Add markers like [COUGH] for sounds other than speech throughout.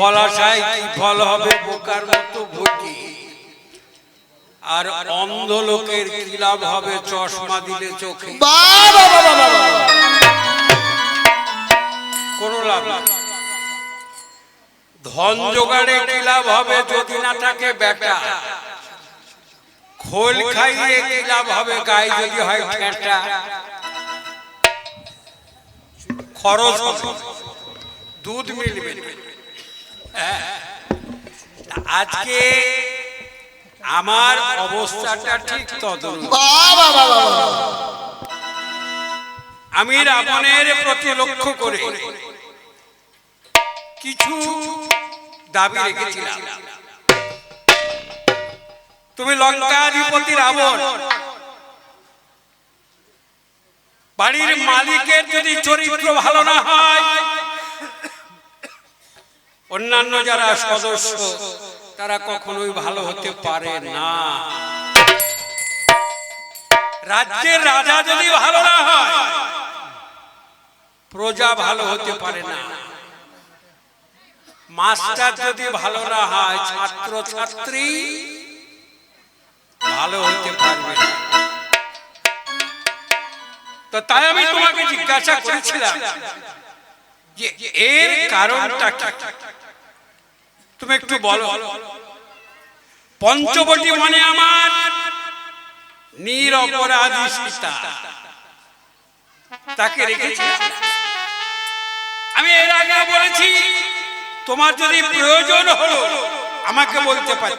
পলাশায় কি ফল হবে বোকার মতো আর অন্ধ লোকের কি লাভ হবে চশমা দিলে চোখে? কোনো লাভ ধন জোগাড়ে কি লাভ হবে যদি না থাকে বেটা খোল খাইয়ে কি লাভ হবে গায়ে যদি হয় ঠেটা? খরচ দুধ মিলবে আজকে আমার অবস্থাটা ঠিক বাবা আমি রাবণের প্রতি লক্ষ্য করে কিছু দাবি রেখেছিলাম। তুমি লঙ্কাধিপতি রাবণ। বাড়ির মালিকের যদি চরিত্র ভালো না হয় অন্যান্য যারা সদস্য, তারা কখনোই ভালো হতে পারে না। রাজ্যের রাজা যদি ভালো না হয়, প্রজা ভালো হতে পারে না। মাস্টার যদি ভালো না হয় ছাত্র ছাত্রী ভালো হতে পারবে তো তাই আমি তোমাকে জিজ্ঞাসা করেছিলাম যে এর কারণটা তুমি একটু বলো। পঞ্চবটি মানে আমার নিরপরাধী সীতা। তাকে রেখেছি। আমি এর আগে বলেছি, তোমার যদি প্রয়োজন হলো, আমাকে বলতে পারি।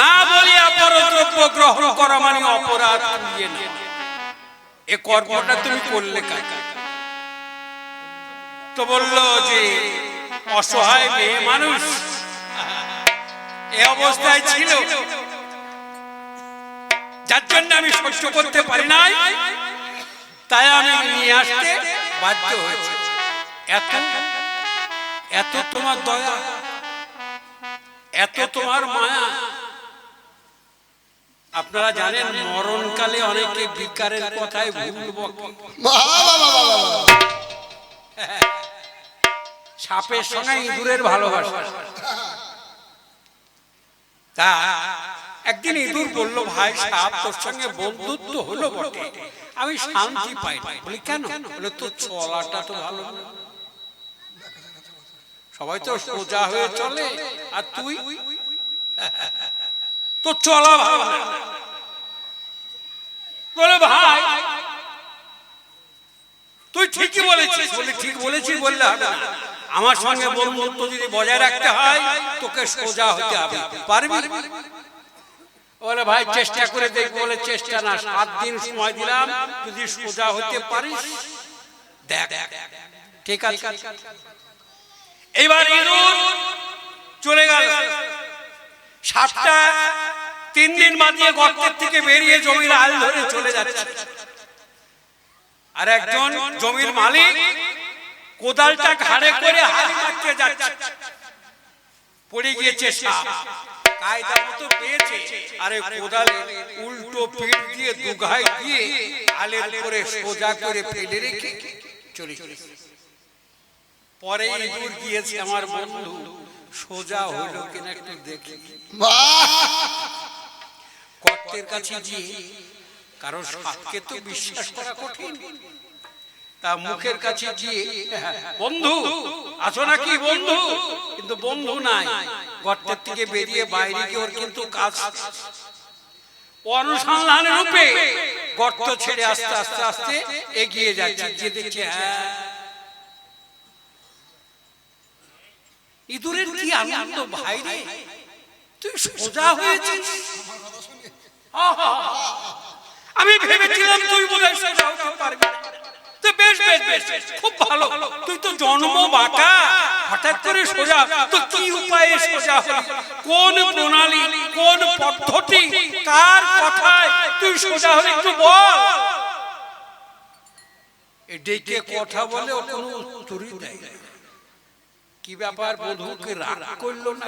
না বলিয়া পরদ্রব্য গ্রহণ করা মানে অপরাধ এ কর্মটা তুমি করলে কাকা? তো বলল যে, অসহায় মেয়ে মানুষ। এ অবস্থায় ছিল। যার জন্য আমি সহ্য করতে পারি নাই। তাই আমি নিয়ে আসতে বাধ্য হয়েছি। এত এত তোমার দয়া, এত তোমার মায়া। আপনারা জানেন, মরণকালে অনেকে বিকারের কথায় ভুল বকে বাবা বাবা বাবা সাপের সঙ্গে ইঁদুরের ভালোবাসা। তা একদিন ইঁদুর বলল ভাই সাপ তোর সঙ্গে বন্ধুত্ব হলো বটে। আমি শান্তি পাই না। বলি কেন? বলে তোর চলাটা তো ভালো সবাই তো সোজা হয়ে চলে। আর তুই? তো চলা ভালো। বলে ভাই তুই ঠিকই বলেছিস। বলে ঠিক বলেছিস বললে হবে না। আমার সঙ্গে বন্ধুত্ব যদি বজায় রাখতে হয়, তোকে সোজা হতে হবে। পারবি? বলে, ভাই, চেষ্টা করে দেখব। বলে, চেষ্টা না, সাত দিন সময় দিলাম, যদি সোজা হতে পারিস, দেখ। ঠিক আছে? এইবার চলে গেল। সাতটা তিন দিন বাদিয়ে গর্তের থেকে বেরিয়ে জমির আল ধরে চলে যাচ্ছে। আর একজন জমির মালিক কোদালটা ঘাড়ে করে হাত মারতে যাচ্ছে। পড়ে গিয়েছে সাপ। কায়দা মতো পেয়েছে। আরে কোদাল উল্টো পিঠ দিয়ে দুগাই দিয়ে আলের করে সোজা করে ফেলে রেখে চলে। পরে ইঁদুর গিয়েছে। আমার বন্ধু। সোজা হইল কিনা একটু দেখি। কর্তের কাছে গিয়ে কারণ সাপকে তো বিশ্বাস করা কঠিন। তা মুখের কাছে গিয়ে বন্ধু আছো নাকি বন্ধু? কিন্তু বন্ধু নাই। গর্তের থেকে বেরিয়ে বাইরে গিয়ে ওর কিন্তু কাজ ও অনুসন্ধানের রূপে গর্ত ছেড়ে আস্তে আস্তে আস্তে এগিয়ে যাচ্ছে গিয়ে দেখছে হ্যাঁ। ইঁদুরের কি আনন্দ ভাই রে? তুই সোজা হয়েছিস। আমি ভেবেছিলাম তুই বোধহয় সোজা হতে পারবি। না। বেশ বেশ বেশ। খুব ভালো। তুই তো জন্ম বাঁকা হঠাৎ করে সোজা। তো কি উপায়ে সোজা কোন প্রণালী কোন পদ্ধতি? কার কথায় তুই সোজা হলি একটু বল। ডেকে কথা বলে কোনো উত্তরই কি ব্যাপার বধূকে রাগ করল না?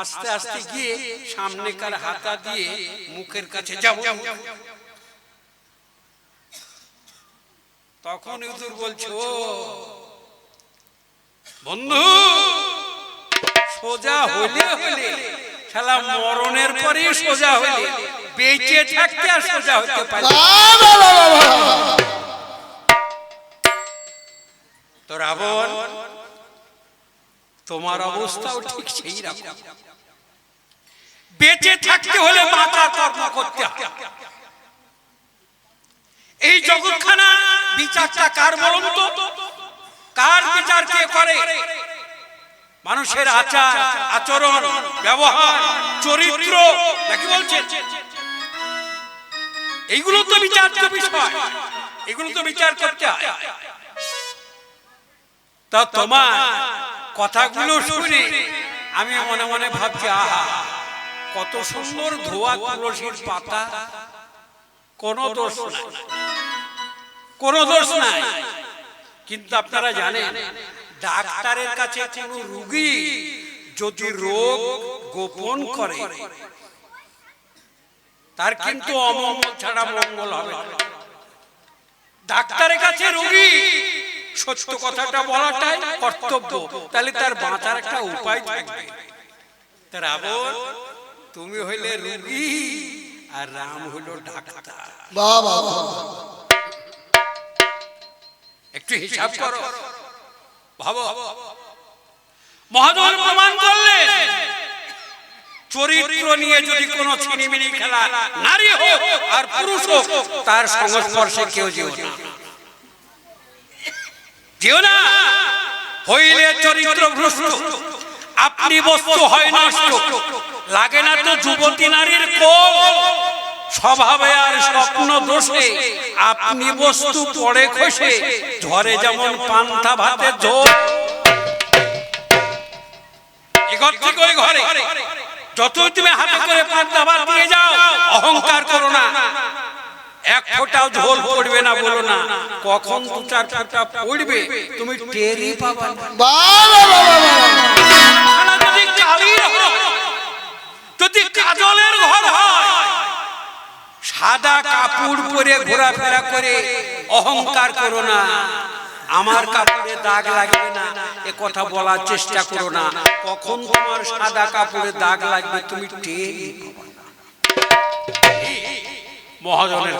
আস্তে আস্তে গিয়ে সামনেকার হাতা দিয়ে মুখের কাছে যাব। তখন ইঁদুর বলছে ও বন্ধু সোজা হইলে হইলে শালা মরণের পরে সোজা হইলে বেঁচে থাকতে আর সোজা হইতে পারে তো রাবণ তোমার অবস্থাও ঠিক সেই রকম বেঁচে থাকতে হলে মাথা কর্ম করতে এই জগৎখানা বিচারটা কার বলুন তো? কার বিচার কে করে? মানুষের আচার, আচরণ, ব্যবহার, চরিত্র নাকি বলছে? এইগুলো তো বিচার্য বিষয়। এগুলো তো বিচার করতে তা তোমার কথাগুলো শুনে আমি মনে মনে ভাবছি, আহা, কত সুন্দর ধোয়া তুলসীর পাতা। কোনো দোষ নাই। কোনো দোষ নাই। কিন্তু আপনারা জানেন, ডাক্তারের কাছে কোনো রুগী যদি রোগ গোপন করে, তার কিন্তু অমঙ্গল ছাড়া মঙ্গল হবে ডাক্তারের কাছে রোগী, সত্য কথাটা বলাটাই কর্তব্য। তাহলে তার বাঁচার একটা উপায় থাকবে। রাবণ, তুমি হইলে রোগী আর রাম হইল ডাক্তার। বাবা। একটু হিসাব করো। ভাবো। মহাজন প্রমাণ করলেন চরিত্র নিয়ে যদি কোনো ছিনিমিনি খেলা নারী হোক আর পুরুষ হোক তার সংস্পর্শে কেউ যেও না। যেও না। হইলে চরিত্র ভ্রষ্ট। আপনি বস্তু হয় নষ্ট। লাগে না তো যুবতী নারীর কোল। স্বভাবে আর স্বপ্ন দোষে আপনি বস্তু পড়ে খসে ঝরে যেমন পান্তা ভাতে ঝোল এ ঘর? যতই তুমি হাতে করে পান্তা ভাত দিয়ে যাও অহংকার করো না। এক ফোঁটাও ঝোল পড়বে না বলো না। কখন দু চার ফোঁটা পড়বে তুমি টেরই পাবা সাদা কাপড় পরে ঘোরাফেরা করে, অহংকার করো না। আমার কাপড়ে দাগ লাগবে না, এ কথা বলার চেষ্টা করো না। কখন তোমার সাদা কাপড়ে দাগ লাগবে তুমি মহাজনের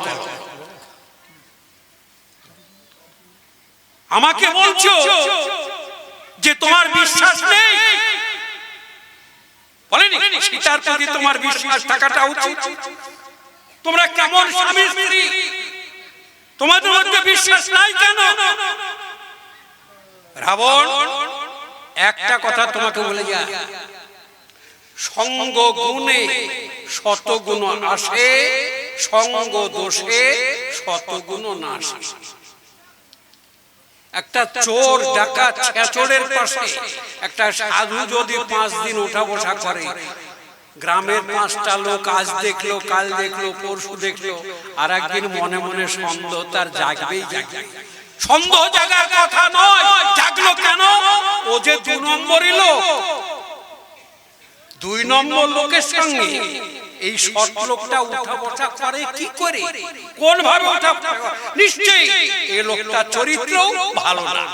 আমাকে বলছো যে তোমার বিশ্বাস নেই? বলেনি? সীতার প্রতি তোমার বিশ্বাস থাকাটা উচিত। তোমরা কেমন স্বামী স্ত্রী? তোমাদের মধ্যে বিশ্বাস নাই কেন? রাবণ, একটা কথা তোমাকে বলে যায় সঙ্গ গুণে শতগুণ আসে, সঙ্গ দোষে শতগুণ নাশে। একটা চোর ডাকাত ছেচড়ের পাশে, একটা সাধু যদি পাঁচ দিন ওঠা বসা করে গ্রামের পাঁচটা লোক আজ দেখল কাল দেখল পরশু দেখল আর একদিন মনে মনে সন্দেহ তার জাগবেই। জাগবে সন্দেহ জাগার কথা নয় জাগলো কেন? ও যে দু নম্বরই লোক। দুই নম্বর লোকের সঙ্গে এই সৎ লোকটা উঠা বসা করে কি করে? কোন ভাবে উঠা? নিশ্চয়ই এই লোকটা চরিত্র ভালো না।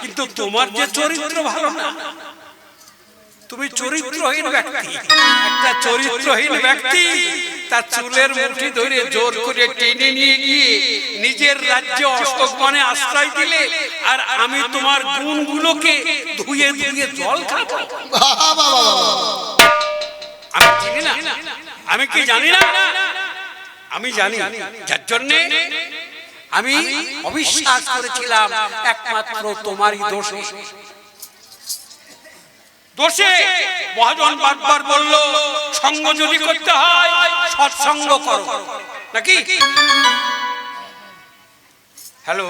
কিন্তু তোমার যে চরিত্র ভালো চরিত্রহীন ব্যক্তি। একটা চরিত্রহীন ব্যক্তি, তার চুলের মুঠি ধরে জোর করে টেনে নিয়ে গিয়ে নিজের রাজ্যে অশোক আশ্রয় দিলে, আর আমি তোমার গুণগুলোকে ধুয়ে ধুয়ে জল খাব। আমি জানি না। আমি কি জানি না? আমি জানি। যার জন্যে আমি অবিশ্বাস করেছিলাম একমাত্র তোমারই দোষে। দোষে। মহাজন বারবার বলল সঙ্গ যদি করতে হয় সৎসঙ্গ করো। নাকি? হ্যালো?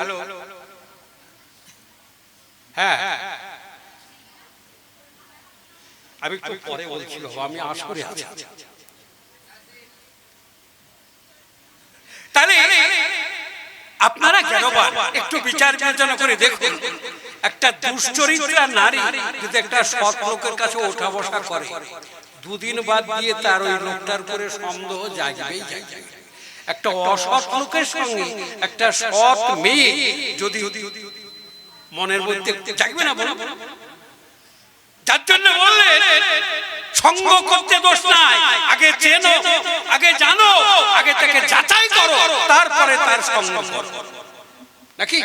হ্যাঁ। আমি একটু পরে বলছি বাবা, আমি আসরে আছি। তাহলে আপনারা একটু বিচার বিবেচনা করে দেখুন একটা দুশ্চরিত্রা নারী যদি একটা সৎ লোকের কাছে ওঠা বসা করে দুদিন বাদ দিয়ে তার ওই লোকটার উপরে সন্দেহ জাগবেই জাগবে একটা অসৎ লোকের সঙ্গে একটা সৎ মেয়ে যদি মনের মধ্যে জাগবে না বলো যার বললে সঙ্গ করতে দোষ নাই। আগে চেনো আগে জানো আগে তাকে যাচাই করো তারপরে তার সঙ্গ করো। নাকি?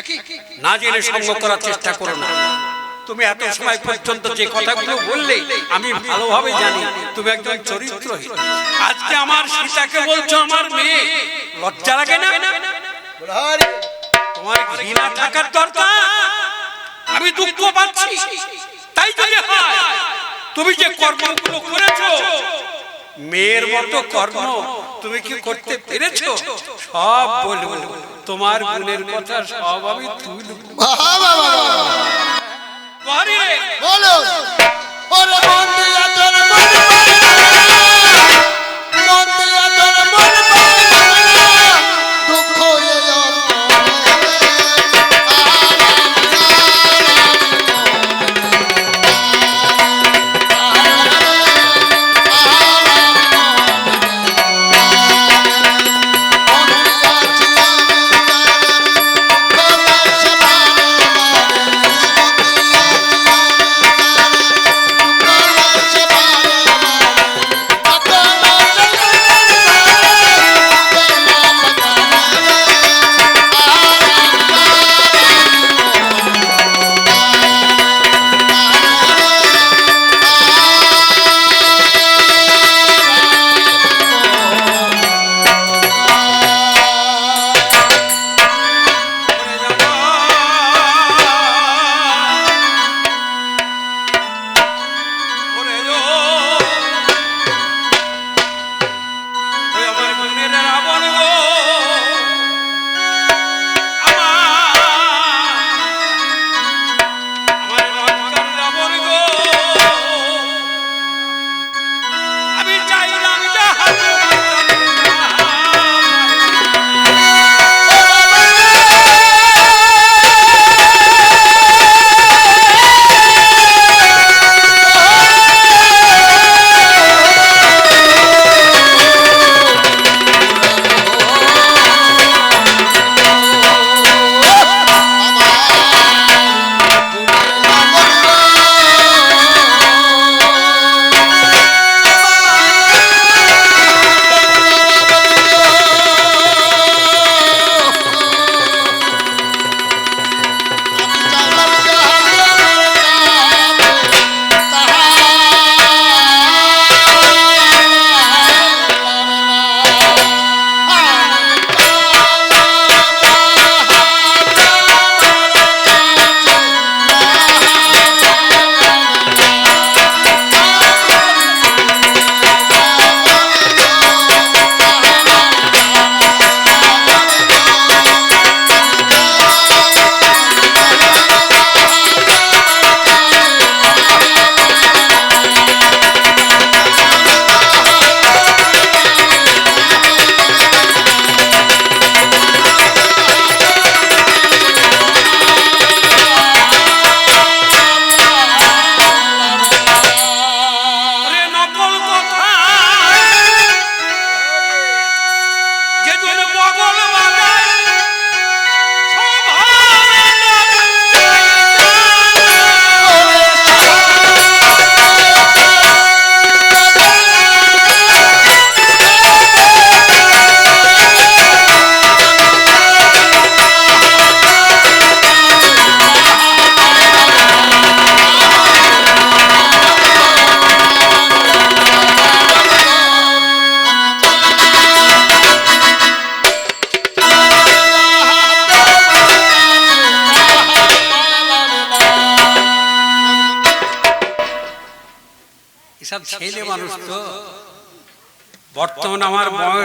না জেনে সঙ্গ করার চেষ্টা করো না। তুমি এত সময় পর্যন্ত যে কথাগুলো বললে আমি ভালোভাবে জানি তুমি একজন চরিত্রহীন। আজকে আমার সীতাকে বলছো আমার মেয়ে। লজ্জা লাগে না? তোমার ঘৃণা থাকার দরকার। আমি দুঃখ পাচ্ছি। তাই যদি হয় তুমি যে কর্মগুলো করেছ, মেয়ের মতো কর্ম তুমি কি করতে পেরেছ? সব বলব। তোমার গুণের কথা সব আমি তুলব।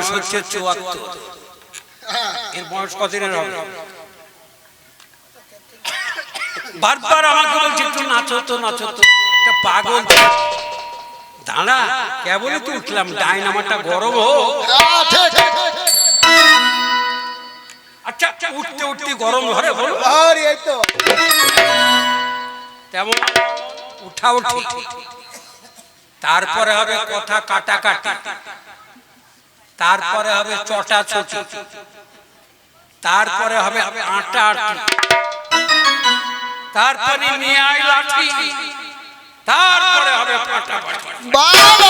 বয়স হচ্ছে চুয়াত্তর। এর বয়স কদিনের হবে? বারবার আমাকে বলছে একটু নাচো তো নাচো তো। একটা পাগল দাঁড়া কেবলই তো উঠলাম ডাইনামাটা গরম হোক। আচ্ছা আচ্ছা উঠতে উঠতে গরম ধরে বলো। তেমন উঠা উঠি তারপরে হবে কথা কাটাকাটি। তারপরে হবে চটা ছুটি তারপরে হবে আটা আটি। তারপরে নিয়ে আই লাঠি। তারপরে হবে পাটাপাটি বাবা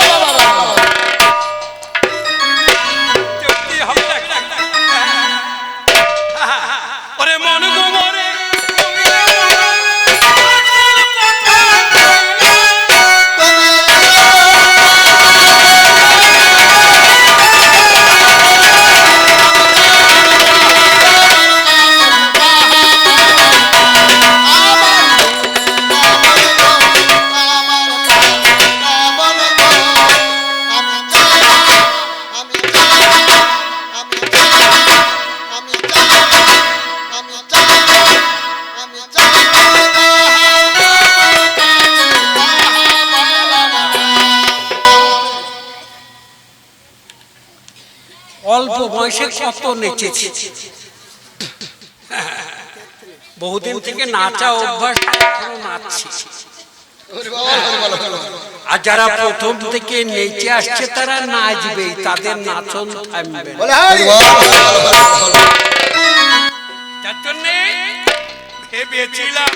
কত নেচেছি। [LAUGHS] বহুদিন থেকে নাচা অভ্যাস নাচছি। আর যারা প্রথম থেকে নেচে আসছে তারা নাচবেই তাদের নাচন থামবে তার জন্য ভেবেছিলাম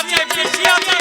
আছে পিসি আছে।